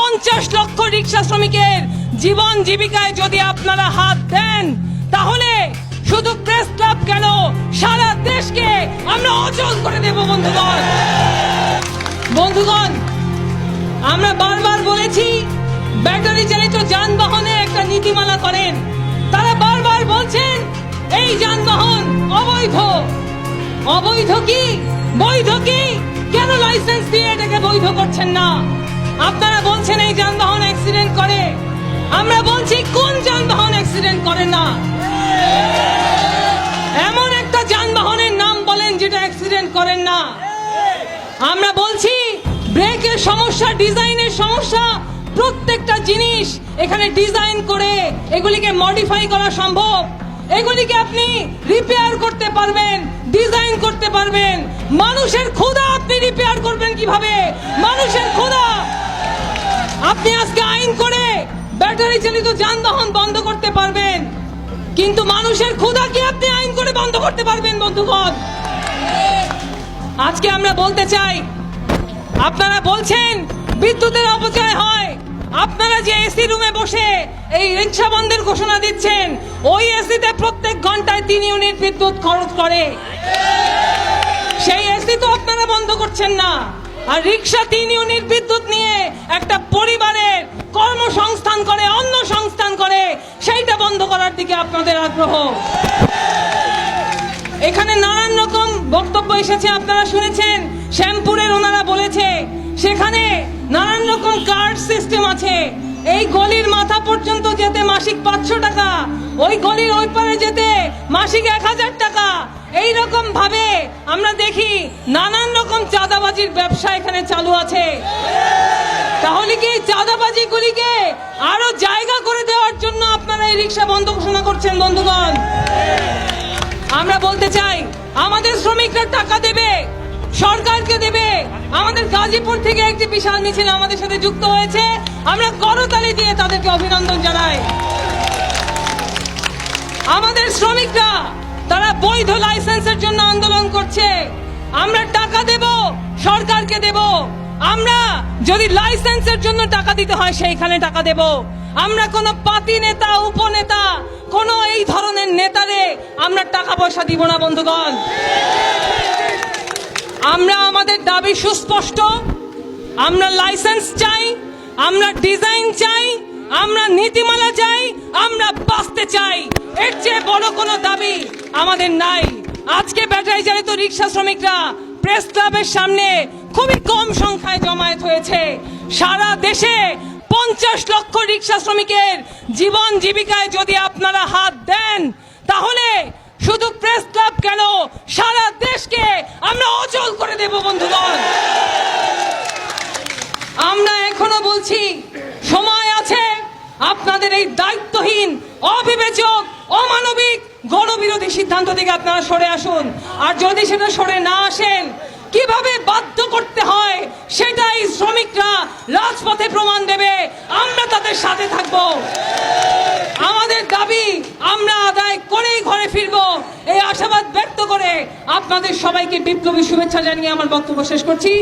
পঞ্চাশ লক্ষ রিক্সা শ্রমিকের জীবন জীবিকায় যদি আপনারা হাত দেন, তাহলে শুধু প্রেস ক্লাব কেন? সারা দেশকে আমরা অচল করে দেব, বন্ধুগণ। বন্ধুগণ, আমরা বারবার বলেছি, ব্যাটারি চালিত যানবাহনে একটা নীতিমালা করেন। তারা বারবার বলছেন, এই যানবাহন অবৈধ। অবৈধ কি? বৈধ কি? কেন লাইসেন্স দিয়ে এটাকে বৈধ করছেন না? আপনারা আমরা বলছি, কোন যানবাহন অ্যাক্সিডেন্ট করে না? এমন একটা যানবাহনের নাম বলেন যেটা অ্যাক্সিডেন্ট করেন না। আমরা বলছি, ব্রেকের সমস্যা, ডিজাইনের সমস্যা, প্রত্যেকটা জিনিস এখানে ডিজাইন করে এগুলিকে মডিফাই করা সম্ভব। এগুলিকে আপনি রিপেয়ার করতে পারবেন ডিজাইন করতে পারবেন। মানুষের ক্ষুধা আপনি রিপেয়ার করবেন কীভাবে? মানুষের ক্ষুধা। আপনি আজকে আইন করে ব্যাটারি চালিত যানবাহন বন্ধ করতে পারবেন। কিন্তু মানুষের ক্ষুধা কি আপনি আইন করে বন্ধ করতে পারবেন, বন্ধুগণ? আজকে আমরা বলতে চাই, আপনারা বলছেন বিদ্যুতের অপচয় হয়। আপনারা যে এসি রুমে বসে এই রিক্সা বন্ধের ঘোষণা দিচ্ছেন, ওই এসিতে প্রত্যেক ঘন্টায় তিন ইউনিট বিদ্যুৎ খরচ করে। সেই এসি তো আপনারা বন্ধ করছেন না। আর রিক্সা তিন ইউনিট বিদ্যুৎ নিয়ে একটা পরিবারের দিকে আপনাদের আগ্রহ। এখানে নানান রকম বক্তব্য এসেছে, আপনারা শুনেছেন। শ্যামপুরের ওনারা বলেছে, সেখানে নানান রকম কার্ড সিস্টেম আছে। এই গলির মাথা পর্যন্ত যেতে মাসিক পাঁচশো টাকা, ওই গলির ওই পারে যেতে মাসিক এক হাজার টাকা। এই রকম ভাবে আমরা দেখি নানান রকম চাঁদাবাজির ব্যবসা এখানে চালু আছে। তাহলে কি চাঁদাবাজি গুলিকে আরও জায়গা করে দেওয়ার জন্য আপনারা এই রিক্সা বন্ধ ঘোষণা করছেন, বন্ধুগণ? আমরা বলতে চাই, আমাদের শ্রমিকরা টাকা দেবে, সরকারকে দেবে। আমাদের গাজীপুর থেকে একটি বিশাল মিছিল আমাদের সাথে যুক্ত হয়েছে। আমরা করতালি দিয়ে তাদেরকে অভিনন্দন জানাই। আমাদের শ্রমিকরা, তারা বৈধ লাইসেন্সের জন্য আন্দোলন করছে। আমরা টাকা দেব, সরকারকে দেব। আমরা যদি লাইসেন্সের জন্য টাকা দিতে হয়, সেইখানে টাকা দেব। আমরা কোনো পাতি নেতা, উপনেতা, কোন এই ধরনের নেতারে আমরা টাকা পয়সা দিব না, বন্ধুগণ। আমরা আমাদের দাবি সুস্পষ্ট। আমরা লাইসেন্স চাই, আমরা ডিজাইন চাই, আমরা নীতিমালা চাই, আমরা বাঁচতে চাই। এর চেয়ে বড় কোনো দাবি আমাদের নাই। আজকে ব্যাটারি চালিত রিক্সা শ্রমিকরা প্রেস ক্লাবের সামনে খুবই কম সংখ্যায় জমায়েত হয়েছে। সারা দেশে পঞ্চাশ লক্ষ রিক্সা শ্রমিকের জীবন জীবিকায় যদি আপনারা হাত দেন, তাহলে শুধু প্রেস ক্লাব কেন, সারা দেশকে আমরা অচল করে দেব, বন্ধুগণ। আমরা এখনও বলছি, সময় আছে, আপনাদের এই দায়িত্বহীন, অবিবেচক, অমানবিক গণবিরোধী সিদ্ধান্ত থেকে আপনারা সরে আসুন। আর যদি সেটা সরে না আসেন কীভাবে বাধ্য করতে হয় সেটাই শ্রমিকরা রাজপথে প্রমাণ দেবে। আমরা তাদের সাথে থাকব। আমাদের দাবি, আমরা আদায় করেই ঘরে ফিরব। এই আশাবাদ ব্যক্ত করে আপনাদের সবাইকে বিপ্লবী শুভেচ্ছা জানিয়ে আমার বক্তব্য শেষ করছি।